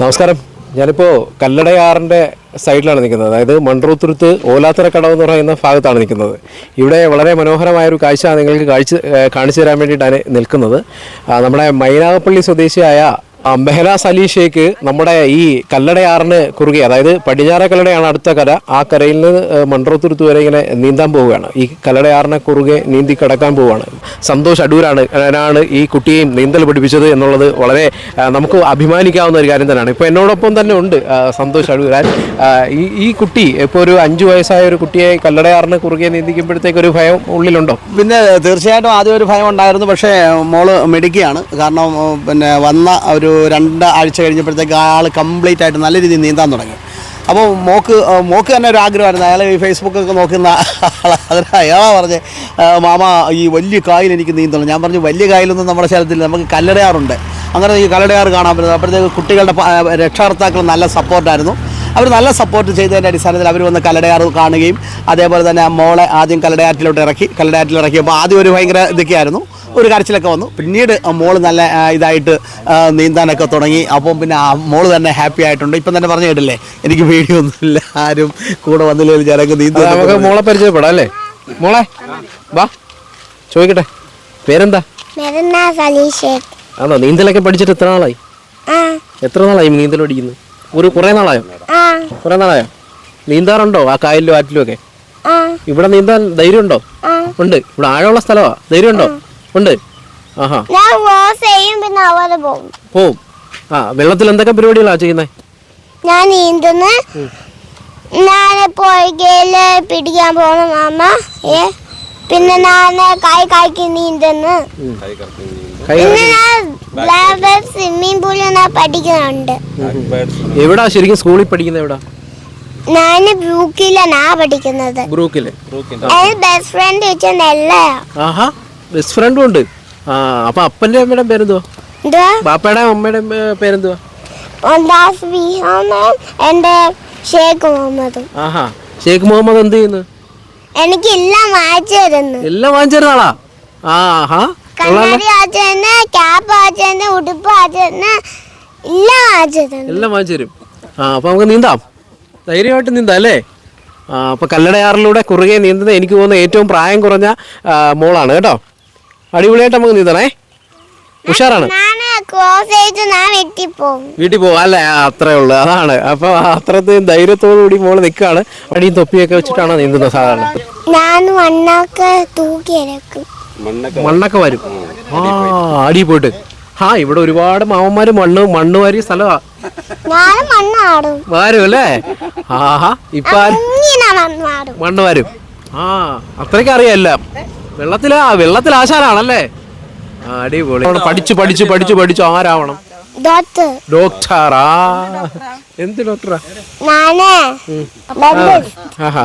നമസ്കാരം. ഞാനിപ്പോൾ കല്ലടയാറിന്റെ സൈഡിലാണ് നിൽക്കുന്നത്. അതായത് മൺറൂത്തുരുത്ത് ഓലാത്തറ കടവ് എന്ന് പറയുന്ന ഭാഗത്താണ് നിൽക്കുന്നത്. ഇവിടെ വളരെ മനോഹരമായ ഒരു കാഴ്ച നിങ്ങൾക്ക് കാഴ്ച കാണിച്ചു തരാൻ വേണ്ടിയിട്ടാണ് നിൽക്കുന്നത്. നമ്മുടെ മൈനാഗപ്പള്ളി സ്വദേശിയായ മെഹലാസ് അലി ഷേഖ് നമ്മുടെ ഈ കല്ലടയാറിന് കുറുകെ അതായത് പടിഞ്ഞാറ കല്ലടയാണ് അടുത്ത കര ആ കരയിൽ നിന്ന് മൺട്രോത്തുരുത്ത് വരെ ഇങ്ങനെ നീന്താൻ പോവുകയാണ്. ഈ കല്ലടയാറിനെ കുറുകെ നീന്തി കിടക്കാൻ പോവുകയാണ്. സന്തോഷ് അടൂരാണ് ആണ് ഈ കുട്ടിയെയും നീന്തൽ പഠിപ്പിച്ചത് എന്നുള്ളത് വളരെ നമുക്ക് അഭിമാനിക്കാവുന്ന ഒരു കാര്യം തന്നെയാണ്. ഇപ്പോൾ എന്നോടൊപ്പം തന്നെ ഉണ്ട് സന്തോഷ് അടൂരാൻ. ഈ ഈ കുട്ടി ഇപ്പോൾ ഒരു അഞ്ചു വയസ്സായ ഒരു കുട്ടിയെ കല്ലടയാറിന് കുറുകെ നീന്തിക്കുമ്പോഴത്തേക്ക് ഒരു ഭയം ഉള്ളിലുണ്ടോ? പിന്നെ തീർച്ചയായിട്ടും ആദ്യം ഒരു ഭയം ഉണ്ടായിരുന്നു പക്ഷേ മോൾ മിടുക്കിയാണ്. കാരണം പിന്നെ വന്ന ഒരു രണ്ട് രണ്ടാഴ്ച കഴിഞ്ഞപ്പോഴത്തേക്ക് ആൾ കംപ്ലീറ്റ് ആയിട്ട് നല്ല രീതിയിൽ നീന്താൻ തുടങ്ങി. അപ്പോൾ മോക്ക് മോക്ക് തന്നെ ഒരു ആഗ്രഹമായിരുന്നു. അയാൾ ഈ ഫേസ്ബുക്കൊക്കെ നോക്കുന്ന. അതിന് അയാളാ പറഞ്ഞ് മാമ ഈ വലിയ കായൽ എനിക്ക് നീന്തണം ഞാൻ പറഞ്ഞു വലിയ കായലൊന്നും നമ്മുടെ സ്ഥലത്തിൽ നമുക്ക് കല്ലടയാറുണ്ട്. അങ്ങനെ ഈ കല്ലടയാറ് കാണാൻ പറ്റുന്നത്. അപ്പോഴത്തേക്ക് കുട്ടികളുടെ രക്ഷകർത്താക്കൾ നല്ല സപ്പോർട്ടായിരുന്നു അവർ നല്ല സപ്പോർട്ട് ചെയ്തതിന്റെ അടിസ്ഥാനത്തിൽ അവർ വന്ന് കല്ലടയാർ കാണുകയും അതേപോലെ തന്നെ മോളെ ആദ്യം കല്ലടയാറ്റിലോട്ട് ഇറക്കി കല്ലടയാറ്റിൽ ഇറക്കിയപ്പോൾ ആദ്യം ഒരു ഭയങ്കര ഇതൊക്കെയായിരുന്നു. ഒരു കരച്ചിലൊക്കെ വന്നു. പിന്നീട് മോൾ നല്ല ഇതായിട്ട് നീന്താനൊക്കെ തുടങ്ങി. അപ്പം പിന്നെ ആ മോൾ തന്നെ ഹാപ്പി ആയിട്ടുണ്ട്. ഇപ്പം തന്നെ പറഞ്ഞു കേട്ടില്ലേ എനിക്ക് പേടിയൊന്നുമില്ല ആരും കൂടെ വന്നില്ലെങ്കിൽ ജനങ്ങൾ നീന്താ നമുക്ക് മോളെ പരിചയപ്പെടാം അല്ലേ? മോളെ വാ ചോദിക്കട്ടെ. പേരെന്താ? ആണോ? നീന്തലൊക്കെ പഠിച്ചിട്ട് എത്ര നാളായി? എത്ര നാളായി നീന്തൽ പഠിക്കുന്നു? ഒരു കുറെ നാളായോ? കുറെ നാളായോ? നീന്താറുണ്ടോ ആ കായലിലും ആറ്റിലും ഒക്കെ? ഇവിടെ നീന്താൻ ധൈര്യമുണ്ടോ? ഉണ്ട്. ഇവിടെ ആഴമുള്ള സ്ഥലമാ. ധൈര്യമുണ്ടോ? ഉണ്ട്. ആഹാ. ഞാൻ റോസ് ചെയ്യും പിന്നെ അവരെ പോകും. പോവും. ആ വെള്ളത്തിൽ എന്തൊക്കെ പരിപാടികളാണ് ചെയ്യുന്നത് ഞാൻ നീന്തുന്നു. ഞാൻ പുഴകയിൽ പിടിക്കാൻ പോണം അമ്മ ഏ പിന്നെ ഞാൻ കൈ കായ്ക്ക് നീന്തുന്നു. പിന്നെ ഞാൻ സ്വിമ്മിംഗ് പൂളിൽ ഞാൻ പഠിക്കുന്നുണ്ട്. എവിടാ ശരിക്കും സ്കൂളിൽ പഠിക്കുന്നത് എവിടാ? ഞാൻ ബ്രൂക്കിലാണ് ഞാൻ പഠിക്കുന്നത്. ബ്രൂക്കിൽ. എന്റെ ബെസ്റ്റ് ഫ്രണ്ട് വെച്ച നെല്ലയാ. ആഹാ. ബെസ്റ്റ് ഫ്രണ്ടും ഉണ്ട്. ആ അപ്പൊ അപ്പന്റെ അമ്മയുടെ പേരെന്തുവാ? ബാപ്പയുടെ അമ്മയുടെ പേരെന്തുവാ? ഷേഖ് മുഹമ്മദും. ആഹാ ഷേഖ് മുഹമ്മദ് എന്ത് ചെയ്യുന്നു? തരുന്നു. എല്ലാം ആഹാ കണ്ണാടി തന്നെ ക്യാപ്പ് തന്നെ ഉടുപ്പ് തന്നെ എല്ലാം വായിച്ചു തരുന്നു. എല്ലാം വാങ്ങിച്ചു തരും. ആ അപ്പൊ നമുക്ക് നീന്താം. ധൈര്യമായിട്ട് നീന്താം അല്ലേ? ആ അപ്പൊ കല്ലടയാറിലൂടെ കുറുകെ നീന്തുന്ന എനിക്ക് തോന്നുന്ന ഏറ്റവും പ്രായം കുറഞ്ഞ മോളാണ് കേട്ടോ? അടിപൊളിയായിട്ട് നമുക്ക് നീന്തണേ ഉഷാറാണ്. ഞാൻ ക്രോസ് ചെയ്ത് ഞാൻ വെട്ടിപ്പോകും വീട്ടിൽ പോവാം അല്ലേ? അത്രേ ഉള്ളു. അതാണ്. അപ്പൊ അത്രത്തെയും ധൈര്യത്തോടു കൂടി മോൾ നിൽക്കുകയാണ് അടിയും തൊപ്പിയൊക്കെ വെച്ചിട്ടാണ് നീന്തുന്നത് സാധാരണ? ഞാൻ മണ്ണൊക്കെ തൂക്കി ഇറക്കും മണ്ണൊക്കെ വരും. ആ അടി പോയിട്ട്. ആ ഇവിടെ ഒരുപാട് മാമന്മാര് മണ്ണ് മണ്ണ് വാരിയ സ്ഥലമാ വാരും അല്ലേ? ആഹാ ഇപ്പൊ മണ്ണ് വരും. ആ അത്രയ്ക്ക് അറിയാം എല്ലാം. വെള്ളത്തിലാ വെള്ളത്തിൽ ആശാനാണല്ലേ? ആ, അടിപൊളി. അവിടെ പഠിച്ചു പഠിച്ചു പഠിച്ചു പഠിച്ചു ആരാവണം? ഡോക്ടർ. ഡോക്ടറാ? എന്ത് ഡോക്ടറാ? ഞാൻ ആഹാ.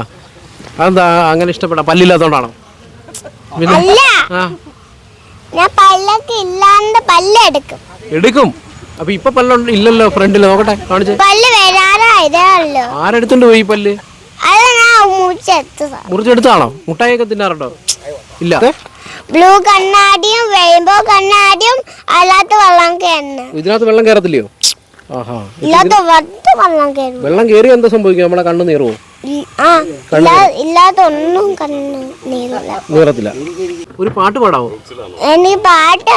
അതെന്താ അങ്ങനെ ഇഷ്ടപ്പെടാം? പല്ലില്ലാത്തോണ്ടാണോ? പിന്നെ? അല്ല. ആ. ഞാൻ പല്ലൊക്കെ ഇല്ലാണ്ട് പല്ലെടുക്കും എടുക്കും. അപ്പൊ ഇപ്പൊ പല്ലുണ്ട് ഇല്ലല്ലോ ഫ്രണ്ടിൽ നോക്കട്ടെ കാണിച്ചേ. പല്ല് വരാറായതേ ഉള്ളൂ. ആരെടുത്തോണ്ട് പോയി ഈ പല്ല്? അത് ഞാൻ മുറിച്ചെത്തതാ മുറിച്ചെടുത്താണോ മുട്ടായൊക്കെ തിന്നാറുണ്ടോ? ഇല്ല. ബ്ലൂ കണ്ണാടിയും റെയിൻബോ കണ്ണാടിയും അല്ലാത്ത വെള്ളം കയറുന്നു ഇതിനകത്ത് വെള്ളം കയറത്തില്ലയോ ആഹാ. ഇല്ലാത്ത വട്ട് വെള്ളം കയറും വെള്ളം കയറി എന്താ സംഭവിക്കും? നമ്മളെ കണ്ണ് നീറുവോ? ഇല്ലാത്ത ഒന്നും കണ്ണു നീരില്ല നീറത്തില്ല. ഒരു പാട്ട് പാടാവോ? എനിക്ക് പാട്ട്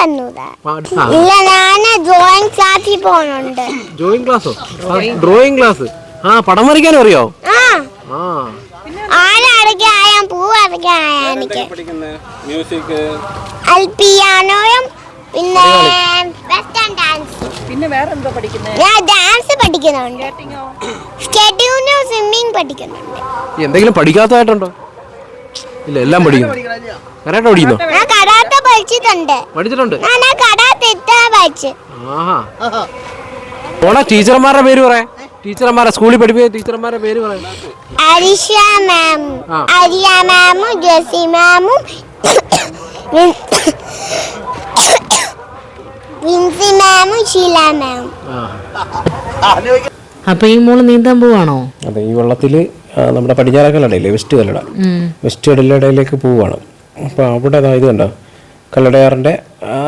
ഇല്ല ഞാൻ ഡ്രോയിങ് ക്ലാസ്സിൽ പോകുന്നുണ്ട് ഡ്രോയിങ് ക്ലാസ്സോ ഡ്രോയിങ് ക്ലാസ് ആ പടം വരയ്ക്കാനും അറിയോ? ആ. ആ. ആന അടയ്ക്കായാം പൂ എനിക്ക് മ്യൂസിക് അൽ പിയാനോയും പിന്നെ വെസ്റ്റേൺ ഡാൻസ് പിന്നെ വേറെ എന്തോ പഠിക്കുന്നത് ഞാൻ ഡാൻസ് പഠിക്കുന്നുണ്ട്. സ്കേറ്റിംഗോ സ്വിമ്മിംഗ് പഠിക്കുന്നുണ്ട്. എന്തെങ്കിലും പഠിക്കാത്തതായിട്ടുണ്ടോ? ഇല്ല എല്ലാം പഠിക്കുന്നു. കരാട്ട പഠിക്കുന്നു ഞാൻ കരാട്ട പഠിച്ചിട്ടുണ്ട്. പഠിച്ചിട്ടുണ്ട്? ഞാൻ കരാട്ട ഇട്ടാ പഠിച്ചു. ആഹാ. ഓണ ടീച്ചർമാരുടെ പേര് പറയാം ടീച്ചർമാരെ സ്കൂളിൽ പഠിപ്പിക്കുന്ന ടീച്ചർമാരെ പേര് പറയാം. അരിഷ മാമും ആ. അരിയ മാമും ജസി മാമും വിൻസി മാമും ഷീല മാമും അപ്പൊ ഈ മോൾ നീന്താൻ പോവാണോ? അതെ ഈ വെള്ളത്തിൽ നമ്മുടെ പടിഞ്ഞാറ കല്ലടയില്ലേ വെസ്റ്റ് കല്ലട. വെസ്റ്റ് കല്ലടയിലേക്ക് പോവുകയാണ് അപ്പോൾ അവിടെ അതാ ഇത് കണ്ടോ? കല്ലടയാറിന്റെ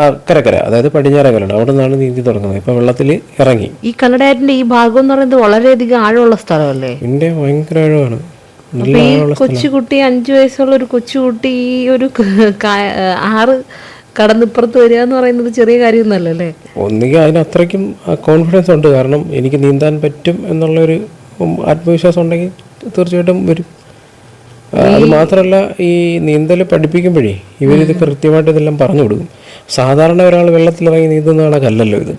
അക്കരക്കര അതായത് പടിഞ്ഞാറക്കരയാണ് അവിടെ നിന്നാണ് നീന്തി തുടങ്ങുന്നത്. ഇപ്പൊ വെള്ളത്തിൽ ഇറങ്ങി. ഈ കല്ലടയാറ്റിന്റെ ഈ ഭാഗം എന്ന് പറയുന്നത് വളരെയധികം ആഴമുള്ള സ്ഥലമല്ലേ? എന്റെ ഭയങ്കര ആഴമാണ്. കൊച്ചുകുട്ടി അഞ്ചു വയസ്സുള്ള ഒരു കൊച്ചുകുട്ടി ഈ ഒരു ആറ് കടന്നിപ്പുറത്ത് വരിക എന്ന് പറയുന്നത് ചെറിയ കാര്യമൊന്നുമല്ല അല്ലേ ഒന്നുകിൽ അതിന് അത്രയ്ക്കും കോൺഫിഡൻസ് ഉണ്ട്. കാരണം എനിക്ക് നീന്താൻ പറ്റും എന്നുള്ളൊരു ഒരു ആത്മവിശ്വാസം ഉണ്ടെങ്കിൽ തീർച്ചയായിട്ടും വരും. അത് മാത്രമല്ല ഈ നീന്തൽ പഠിപ്പിക്കുമ്പോഴേ ഇവരിത് കൃത്യമായിട്ട് ഇതെല്ലാം പറഞ്ഞു കൊടുക്കും. സാധാരണ ഒരാൾ വെള്ളത്തിലിറങ്ങി നീന്തുന്ന കണക്കല്ലല്ലോ ഇത്.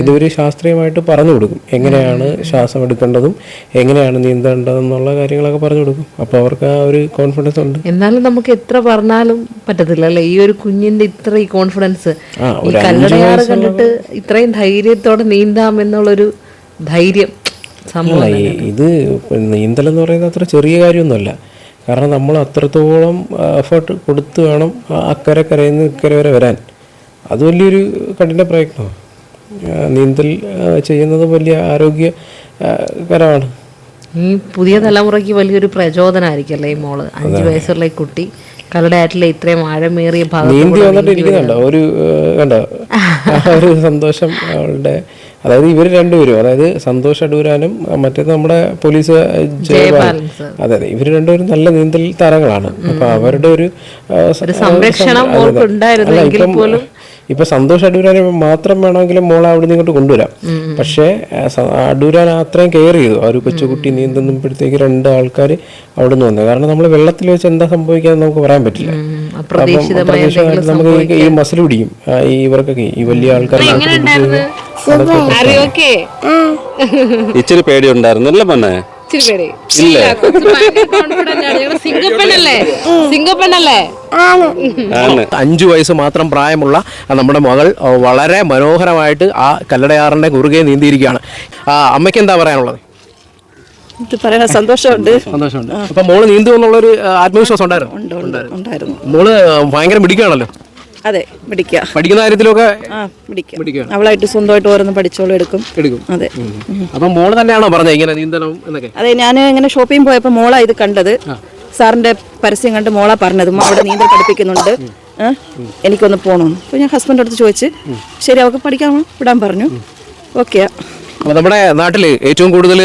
ഇതൊരു ശാസ്ത്രീയമായിട്ട് പറഞ്ഞു കൊടുക്കും. എങ്ങനെയാണ് ശ്വാസം എടുക്കേണ്ടതും എങ്ങനെയാണ് നീന്തേണ്ടതെന്നുള്ള കാര്യങ്ങളൊക്കെ പറഞ്ഞു കൊടുക്കും. അപ്പോൾ അവർക്ക് ആ ഒരു കോൺഫിഡൻസ് ഉണ്ട്. എന്നാലും നമുക്ക് എത്ര പറഞ്ഞാലും പറ്റത്തില്ല അല്ലേ ഈ ഒരു കുഞ്ഞിന്റെ ഇത്ര ഈ കോൺഫിഡൻസ് ഈ കല്ലടയാറ് കണ്ടിട്ട് ഇത്രയും ധൈര്യത്തോടെ നീന്താം എന്നുള്ളൊരു ധൈര്യം. ഇത് നീന്തൽ എന്ന് പറയുന്നത് അത്ര ചെറിയ കാര്യമൊന്നുമല്ല. കാരണം നമ്മൾ അത്രത്തോളം എഫേർട്ട് കൊടുത്തു വേണം അക്കരെ കരയിൽ നിന്ന് ഇക്കരെ വരെ വരാൻ. അത് വലിയൊരു കഠിന പ്രയത്നമാണ്. നീന്തൽ ചെയ്യുന്നത് വലിയ ആരോഗ്യ ആ, കരമാണ്. ഈ പുതിയ തലമുറയ്ക്ക് വലിയൊരു പ്രചോദനമായിരിക്കല്ലേ ഈ മോൾ? അഞ്ചു വയസ്സുള്ള ഈ കുട്ടി കല്ലടയാറ്റിലെ ഇത്രയും ആഴമേറിയ ഭാഗം നീന്തി വന്നിട്ട് ഇരിക്കുന്നുണ്ടോ ഒരു കണ്ടോ? ഒരു സന്തോഷം അവളുടെ അതായത് ഇവർ രണ്ടുപേരും അതായത് സന്തോഷ് അടൂരാനും മറ്റേത് നമ്മുടെ പോലീസ് അതെ അതെ. ഇവർ രണ്ടുപേരും നല്ല നീന്തൽ താരങ്ങളാണ്. അപ്പൊ അവരുടെ ഒരു സംരക്ഷണം ഇപ്പം, ഇപ്പൊ സന്തോഷ് അടൂരാനെ മാത്രം വേണമെങ്കിലും മോളെ അവിടെ നിന്ന് ഇങ്ങോട്ട് കൊണ്ടുവരാം. പക്ഷേ അടൂരാൻ അത്രയും കെയർ ചെയ്തു. ആ ഒരു കൊച്ചുകുട്ടി നീന്തുമ്പോഴത്തേക്ക് രണ്ട് ആൾക്കാർ അവിടെ നിന്ന് വന്നു. കാരണം നമ്മൾ വെള്ളത്തിൽ വെച്ച് എന്താ സംഭവിക്കാന്ന് നമുക്ക് പറയാൻ പറ്റില്ല. എന്തെങ്കിലും നമുക്ക് ഈ- മസിൽ പിടിക്കും. ഈ ഇവർക്കൊക്കെ ഈ വലിയ ആൾക്കാർ അറിയൊക്കെ. ഇച്ചിരി പേടിയുണ്ടായിരുന്നു അല്ലേ മന്നെ ഇച്ചിരി പേടി. ഇല്ല? സിംഗപ്പനല്ലേ? സിംഗപ്പനല്ലേ? ആണ്. ആണ്. അഞ്ചു വയസ്സ് മാത്രം പ്രായമുള്ള നമ്മുടെ മകൾ വളരെ മനോഹരമായിട്ട് ആ കല്ലടയാറിന്റെ കുറുകെ നീന്തിയിരിക്കുകയാണ്. ആ അമ്മയ്ക്ക് എന്താ പറയാനുള്ളത്? സന്തോഷമുണ്ട്. സന്തോഷമുണ്ട്. അപ്പൊ മോൾ നീന്തുമെന്നുള്ളൊരു ഒരു ആത്മവിശ്വാസം ഉണ്ടായിരുന്നു? ഉണ്ട് ഉണ്ട് ഉണ്ടായിരുന്നു. മോൾ ഭയങ്കര മിടിക്കുകയാണല്ലോ അതെ പിടിക്കുക പഠിക്കുന്ന കാര്യത്തിലൊക്കെ ആ പിടിക്കുക മിടുക്കിയാണ്. അവളായിട്ട് സ്വന്തമായിട്ട് ഓരോന്ന് പഠിച്ചോളും എടുക്കും. എടുക്കും. അതെ. അപ്പൊ മോൾ തന്നെയാണോ പറഞ്ഞത് ഇങ്ങനെ നീന്തണം എന്നൊക്കെ? അതെ ഞാൻ ഇങ്ങനെ ഷോപ്പിംഗ് പോയപ്പോൾ മോളാ ഇത് കണ്ടത്. സാറിന്റെ പരസ്യം കണ്ട് മോളാ പറഞ്ഞത്. ഉമ്മ അവിടെ നീന്തൽ പഠിപ്പിക്കുന്നുണ്ട്. ഏ? എനിക്കൊന്ന് പോകണമെന്ന് അപ്പോൾ ഞാൻ ഹസ്ബൻഡ് അടുത്ത് ചോദിച്ച് ശരി അവൾക്ക് പഠിക്കാമോ? വിടാൻ പറഞ്ഞു. ഓക്കെയാ. നമ്മുടെ നാട്ടിൽ ഏറ്റവും കൂടുതൽ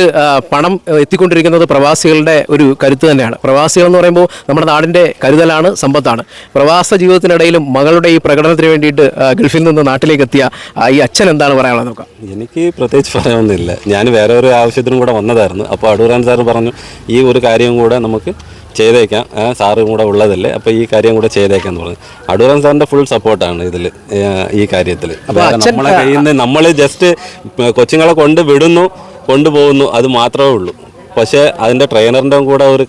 പണം എത്തിക്കൊണ്ടിരിക്കുന്നത് പ്രവാസികളുടെ ഒരു കരുത്ത് തന്നെയാണ്. പ്രവാസികൾ എന്ന് പറയുമ്പോൾ നമ്മുടെ നാടിന്റെ കരുതലാണ് സമ്പത്താണ്. പ്രവാസ ജീവിതത്തിനിടയിലും മകളുടെ ഈ പ്രകടനത്തിന് വേണ്ടിയിട്ട് ഗൾഫിൽ നിന്ന് നാട്ടിലേക്ക് എത്തിയ ഈ അച്ഛൻ എന്താണ് പറയാനുള്ളത് നോക്കാം? എനിക്ക് പ്രത്യേകിച്ച് പറയാനൊന്നുമില്ല. ഞാൻ വേറെ ഒരു ആവശ്യത്തിനും കൂടെ വന്നതായിരുന്നു. അപ്പോൾ അടൂരാൻ സാർ പറഞ്ഞു ഈ ഒരു കാര്യം കൂടെ നമുക്ക് ചെയ്തേക്കാം. സാറും കൂടെ ഉള്ളതല്ലേ? അപ്പോൾ ഈ കാര്യം കൂടെ ചെയ്തേക്കാം എന്ന് പറഞ്ഞു. അടൂരാൻ സാറിന്റെ ഫുൾ സപ്പോർട്ടാണ് ഇതിൽ ഈ കാര്യത്തിൽ നമ്മളെ കയ്യിൽ നിന്ന് നമ്മൾ ജസ്റ്റ് കൊച്ചുങ്ങളെ കൊണ്ട് വിടുന്നു കൊണ്ടുപോകുന്നു അത് മാത്രമേ ഉള്ളൂ. പക്ഷേ അതിന്റെ ട്രെയിനറിന്റെ കൂടെ ഒരു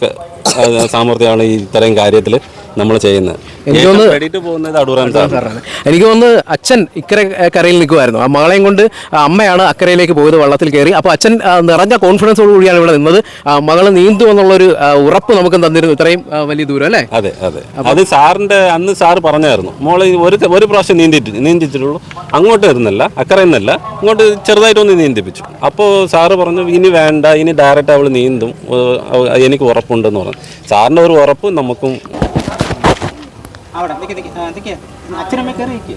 സാമർഥ്യമാണ് ഈ ഇത്രയും കാര്യത്തിൽ നമ്മൾ ചെയ്യുന്നത്. എനിക്ക് സാറാണ്. എനിക്ക് തോന്നുന്നു അച്ഛൻ ഇക്കരെ കരയിൽ നിൽക്കുമായിരുന്നു. ആ മകളെയും കൊണ്ട് അമ്മയാണ് അക്കരയിലേക്ക് പോയത് വള്ളത്തിൽ കയറി. അപ്പോൾ അച്ഛൻ നിറഞ്ഞ കോൺഫിഡൻസോട് കൂടിയാണ് ഇവിടെ നിന്നത്. മകൾ നീന്തു എന്നുള്ളൊരു ഉറപ്പ് നമുക്ക് തന്നിരുന്നു ഇത്രയും വലിയ ദൂരം അല്ലേ? അതെ അതെ. അത് സാറിന്റെ അന്ന് സാറ് പറഞ്ഞായിരുന്നു. മോൾ ഒരു ഒരു പ്രാവശ്യം നീന്തിട്ട് നീന്തിച്ചിട്ടുള്ളൂ. അങ്ങോട്ട് വരുന്നില്ല അക്കരയിൽ നിന്നല്ല. ഇങ്ങോട്ട് ചെറുതായിട്ടൊന്ന് നീന്തിപ്പിച്ചു. അപ്പോൾ സാറ് പറഞ്ഞു ഇനി വേണ്ട ഇനി ഡയറക്റ്റ് അവൾ നീന്തും. എനിക്ക് ഉറപ്പുണ്ടെന്ന് പറഞ്ഞു. സാറിന്റെ ഒരു ഉറപ്പ് നമുക്കും. അവിടെ നിക്ക് നിക്ക് ആ, നിക്ക്. അച്ഛനമ്മ കയറി നിക്ക്.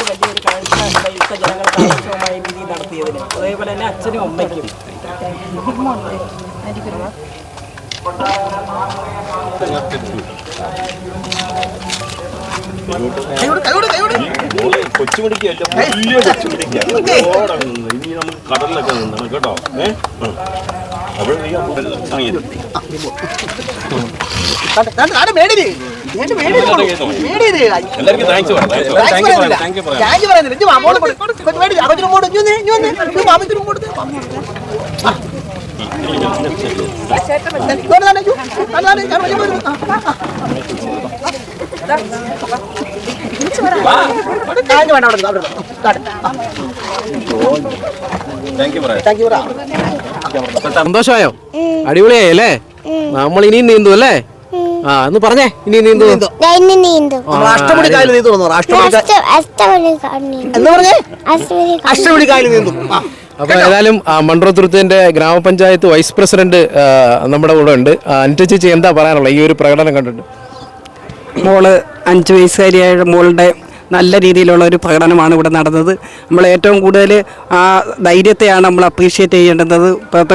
വലിയൊരു കാഴ്ച ഇവിടുത്തെ ജനങ്ങൾക്ക് ആവശ്യമായ രീതിയിൽ നടത്തിയതിന് അതേപോലെ തന്നെ അച്ഛനും അമ്മയ്ക്കും കൊച്ചുമിടിക്കല്ല വലിയ കൊച്ചുമിടിക്കാണ് ഇനി നമുക്ക് കടലിലൊക്കെ നിന്നാണ് കേട്ടോ ഏ അപ്പോൾ നീ എല്ലാവർക്കും താങ്ക്സ് പറയാം താങ്ക് യു പറയാം ചേട്ടൻ സന്തോഷമായോ? അടിപൊളിയായി അല്ലേ നമ്മൾ ഇനിയും നീന്തു അല്ലേ? ആ എന്ന് പറഞ്ഞേ ഇനി നീന്തു. നീന്തും. അഷ്ടമുടി കായൽ നീന്തു. അഷ്ടമുടി കായൽ നീന്തു. അപ്പൊ പറഞ്ഞേ? അഷ്ടമണി അഷ്ടമുടി കായൽ നീന്തും. അപ്പോൾ ഏതായാലും ആ, മൺട്രോത്തുരുത്തിന്റെ ഗ്രാമപഞ്ചായത്ത് വൈസ് പ്രസിഡന്റ് നമ്മുടെ കൂടെ ഉണ്ട്. അനിത ചേച്ചി എന്താ പറയാനുള്ളത്? ഈ ഒരു പ്രകടനം കണ്ടിട്ട്. മോൾ അഞ്ച് വയസ്സുകാരിയായ മോളുടെ നല്ല രീതിയിലുള്ള ഒരു പ്രകടനമാണ് ഇവിടെ നടന്നത്. നമ്മൾ ഏറ്റവും കൂടുതൽ ആ ധൈര്യത്തെയാണ് നമ്മൾ അപ്രീഷിയേറ്റ് ചെയ്യേണ്ടത്.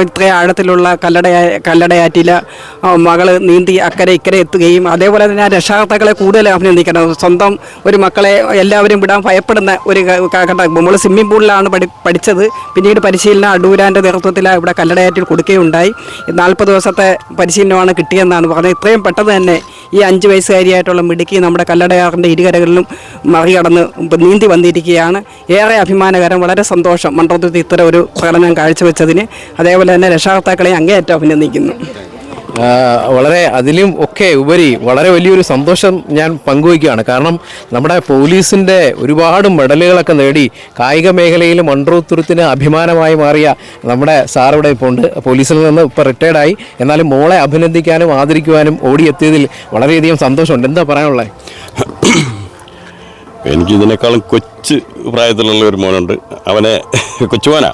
ഇത്രയും ആഴത്തിലുള്ള കല്ലട കല്ലടയാറ്റില മകൾ നീന്തി അക്കരെ ഇക്കരെ എത്തുകയും അതേപോലെ തന്നെ ആ രക്ഷാകർത്താക്കളെ കൂടുതൽ അഭിനന്ദിക്കണം. സ്വന്തം ഒരു മക്കളെ എല്ലാവരും വിടാൻ ഭയപ്പെടുന്ന ഒരു കാലഘട്ടം നമ്മൾ സ്വിമ്മിംഗ് പൂളിലാണ് പഠി പഠിച്ചത്. പിന്നീട് പരിശീലനം അടൂരാന്റെ നേതൃത്വത്തിൽ ഇവിടെ കല്ലടയാറ്റിൽ കൊടുക്കുകയുണ്ടായി. നാൽപ്പത് ദിവസത്തെ പരിശീലനമാണ് കിട്ടിയെന്നാണ് പറഞ്ഞത്. ഇത്രയും പെട്ടെന്ന് തന്നെ ഈ അഞ്ച് വയസ്സുകാരിയായിട്ടുള്ള മിടുക്കി നമ്മുടെ കല്ലടയാറിന്റെ ഇരുകരകളിലും മറികടന്ന് നീന്തി വന്നിരിക്കുകയാണ്. ഏറെ അഭിമാനകരം വളരെ സന്തോഷം മണ്ഡലത്തിൽ ഇത്തരം ഒരു പ്രകടനം കാഴ്ചവെച്ചതിന്. അതേപോലെ തന്നെ രക്ഷാകർത്താക്കളെ അങ്ങേയറ്റം അഭിനന്ദിക്കുന്നു. വളരെ അതിലും ഒക്കെ ഉപരി വളരെ വലിയൊരു സന്തോഷം ഞാൻ പങ്കുവയ്ക്കുകയാണ്. കാരണം നമ്മുടെ പോലീസിന്റെ ഒരുപാട് മെഡലുകളൊക്കെ നേടി കായിക മേഖലയിൽ മൺട്രോത്തുരുത്തിന് അഭിമാനമായി മാറിയ നമ്മുടെ സാറിവിടെ ഇപ്പോൾ ഉണ്ട്. പോലീസിൽ നിന്ന് ഇപ്പോൾ റിട്ടയർഡായി എന്നാലും മോളെ അഭിനന്ദിക്കാനും ആദരിക്കുവാനും ഓടിയെത്തിയതിൽ വളരെയധികം സന്തോഷമുണ്ട്. എന്താ പറയാനുള്ളത് എനിക്കിതിനേക്കാളും കൊച്ചു പ്രായത്തിലുള്ള ഒരു മോനുണ്ട്. അവനെ കൊച്ചുമോനാ.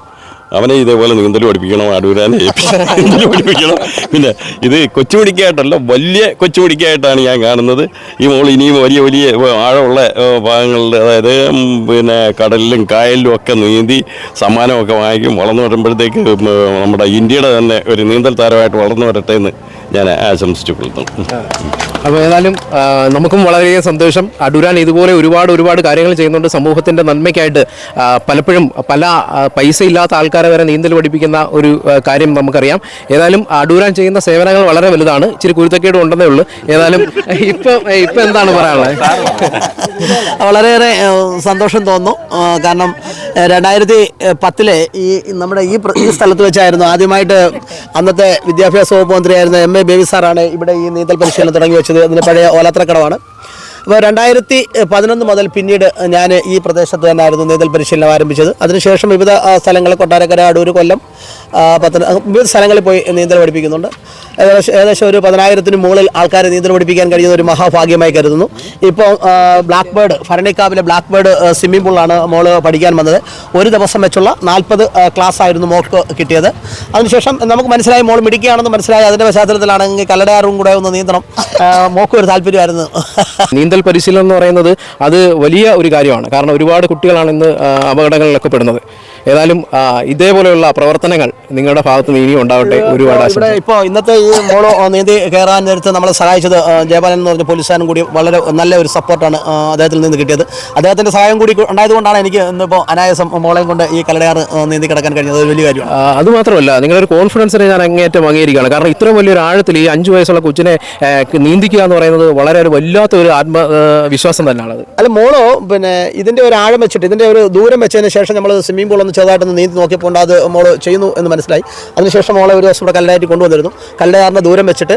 അവനെ ഇതേപോലെ നീന്തൽ പഠിപ്പിക്കണം അടൂരാനെ നീന്തൽ പഠിപ്പിക്കണം. പിന്നെ ഇത് കൊച്ചുപിടിക്കായിട്ടല്ല വലിയ കൊച്ചുപിടിക്കായിട്ടാണ് ഞാൻ കാണുന്നത്. ഈ മോൾ ഇനിയും വലിയ വലിയ ആഴമുള്ള ഭാഗങ്ങളിൽ അതായത് പിന്നെ കടലിലും കായലിലും ഒക്കെ നീന്തി സമ്മാനമൊക്കെ വാങ്ങിക്കും. വളർന്നു വരുമ്പോഴത്തേക്ക് നമ്മുടെ ഇന്ത്യയുടെ തന്നെ ഒരു നീന്തൽ താരമായിട്ട് വളർന്നു വരട്ടെ എന്ന് ഞാൻ ആശംസിച്ചു കൊള്ളുന്നു. അപ്പോൾ ഏതായാലും നമുക്കും വളരെയധികം സന്തോഷം. അടൂരാൻ ഇതുപോലെ ഒരുപാട് ഒരുപാട് കാര്യങ്ങൾ ചെയ്യുന്നുണ്ട്. സമൂഹത്തിന്റെ നന്മയ്ക്കായിട്ട് പലപ്പോഴും പല പൈസ ഇല്ലാത്ത ആൾക്കാരെ വരെ നീന്തൽ പഠിപ്പിക്കുന്ന ഒരു കാര്യം നമുക്കറിയാം. ഏതായാലും അടൂരാൻ ചെയ്യുന്ന സേവനങ്ങൾ വളരെ വലുതാണ്. ഇച്ചിരി കുരുത്തക്കേട് ഉണ്ടെന്നേ ഉള്ളൂ. ഏതായാലും ഇപ്പം ഇപ്പം എന്താണ് പറയാനുള്ളത്? വളരെയേറെ സന്തോഷം തോന്നുന്നു. കാരണം രണ്ടായിരത്തി പത്തിലെ ഈ നമ്മുടെ ഈ ഈ സ്ഥലത്ത് വെച്ചായിരുന്നു ആദ്യമായിട്ട് അന്നത്തെ വിദ്യാഭ്യാസ വകുപ്പ് മന്ത്രിയായിരുന്ന എം എ ബേബി സാറാണ് ഇവിടെ ഈ നീന്തൽ പരിശീലനം തുടങ്ങി വെച്ചത്. അതിന് പഴയ ഓലാത്രക്കടവാണ് അപ്പോൾ രണ്ടായിരത്തി പതിനൊന്ന് മുതൽ പിന്നീട് ഞാൻ ഈ പ്രദേശത്ത് തന്നെയായിരുന്നു നീന്തൽ പരിശീലനം ആരംഭിച്ചത്. അതിനുശേഷം വിവിധ സ്ഥലങ്ങൾ കൊട്ടാരക്കര അടൂർ കൊല്ലം പത്തന വിവിധ സ്ഥലങ്ങളിൽ പോയി നീന്തൽ പഠിപ്പിക്കുന്നുണ്ട്. ഏകദേശം ഏകദേശം ഒരു പതിനായിരത്തിന് മുകളിൽ ആൾക്കാരെ നീന്തൽ പഠിപ്പിക്കാൻ കഴിയുന്ന ഒരു മഹാഭാഗ്യമായി കരുതുന്നു. ഇപ്പോൾ ബ്ലാക്ക് ബേർഡ് ഭരണിക്കാവിലെ ബ്ലാക്ക് ബേർഡ് സ്വിമ്മിംഗ് പൂളാണ് മോൾ പഠിക്കാൻ വന്നത്. ഒരു ദിവസം വെച്ചുള്ള നാൽപ്പത് ക്ലാസ് ആയിരുന്നു മോൾക്ക് കിട്ടിയത്. അതിനുശേഷം നമുക്ക് മനസ്സിലായി മോൾ മിടിക്കുകയാണെന്ന് മനസ്സിലായി. അതിന്റെ പശ്ചാത്തലത്തിലാണെങ്കിൽ കല്ലടയാറും കൂടെ ഒന്ന് നീന്തണം. മോക്കും ഒരു താല്പര്യമായിരുന്നു. നീന്തൽ പരിശീലനം എന്ന് പറയുന്നത് അത് വലിയ ഒരു കാര്യമാണ്. കാരണം ഒരുപാട് കുട്ടികളാണ് ഇന്ന് അപകടങ്ങളിലൊക്കെ പെടുന്നത്. ഏതായാലും ഇതേപോലെയുള്ള പ്രവർത്തനങ്ങൾ നിങ്ങളുടെ ഭാഗത്ത് നിന്ന് ഇനിയും ഉണ്ടാവട്ടെ. ഒരുപാട് ഇപ്പോൾ ഇന്നത്തെ ഈ മോളോ നീന്തി കയറാൻ നേരത്ത് നമ്മളെ സഹായിച്ചത് ജയബാലൻ ജയപാലൻ എന്ന് പറഞ്ഞ പോലീസുകാരനും കൂടി വളരെ നല്ല ഒരു സപ്പോർട്ടാണ് അദ്ദേഹത്തിൽ നിന്ന് കിട്ടിയത്. അദ്ദേഹത്തിന്റെ സഹായം കൂടി ഉണ്ടായതുകൊണ്ടാണ് എനിക്ക് ഇന്നിപ്പോൾ അനായാസം മോളെയും കൊണ്ട് ഈ കല്ലടയാറ് നീന്തി കിടക്കാൻ കഴിഞ്ഞത്. അത് വലിയ കാര്യമാണ്. അതുമാത്രമല്ല അത് മാത്രമല്ല നിങ്ങളൊരു കോൺഫിഡൻസിനെ ഞാൻ അങ്ങേറ്റം അംഗീകരിക്കുകയാണ്. കാരണം ഇത്രയും വലിയൊരു ആഴത്തിൽ ഈ അഞ്ച് വയസ്സുള്ള കൊച്ചിനെ നീന്തിക്കുക എന്ന് പറയുന്നത് വളരെ ഒരു വല്ലാത്ത ഒരു ആത്മവിശ്വാസം തന്നെയാണ് അത് അല്ല മോളോ പിന്നെ ഇതിന്റെ ഒരു ആഴം വെച്ചിട്ട് ഇതിന്റെ ഒരു ദൂരം വെച്ചതിന് ശേഷം നമ്മൾ സ്വിമ്മിംഗ് പൂൾ ചെറുതായിട്ടൊന്ന് നീന്തി നോക്കിയപ്പോൾ അത് മോൾ ചെയ്യുന്നു എന്ന് മനസ്സിലായി. അതിനുശേഷം മോളെ ഒരു ദിവസം ഇവിടെ കല്ലയായിട്ട് കൊണ്ടുവന്നിരുന്നു. കല്ലയാറിന്റെ ദൂരം വെച്ചിട്ട്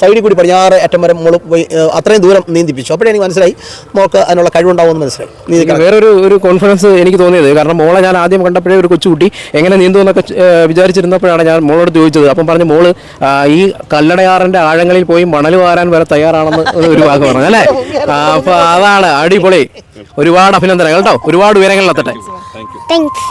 സൈഡിൽ കൂടി പടിഞ്ഞാറ് അറ്റം വരെ മോൾ അത്രയും ദൂരം നീന്തിപ്പിച്ചു. അപ്പോഴേ എനിക്ക് മനസ്സിലായി മോൾക്ക് അതിനുള്ള കഴിവുണ്ടാവുമെന്ന് മനസ്സിലായി. വേറൊരു ഒരു കോൺഫിഡൻസ് എനിക്ക് തോന്നിയത്. കാരണം മോളെ ഞാൻ ആദ്യം കണ്ടപ്പോഴേ ഒരു കൊച്ചുകുട്ടി എങ്ങനെ നീന്തു എന്നൊക്കെ വിചാരിച്ചിരുന്നപ്പോഴാണ് ഞാൻ മോളോട് ചോദിച്ചത്. അപ്പം പറഞ്ഞു മോൾ ഈ കല്ലടയാറിന്റെ ആഴങ്ങളിൽ പോയി മണൽ വാരാൻ വരെ തയ്യാറാണെന്ന് ഒരു വാക്ക് പറഞ്ഞു അല്ലേ? അപ്പോൾ അപ്പൊ അതാണ് അടിപൊളി. ഒരുപാട് അഭിനന്ദനങ്ങൾ കേട്ടോ ഒരുപാട് ഉയരങ്ങളിലെത്തട്ടെ താങ്ക്സ്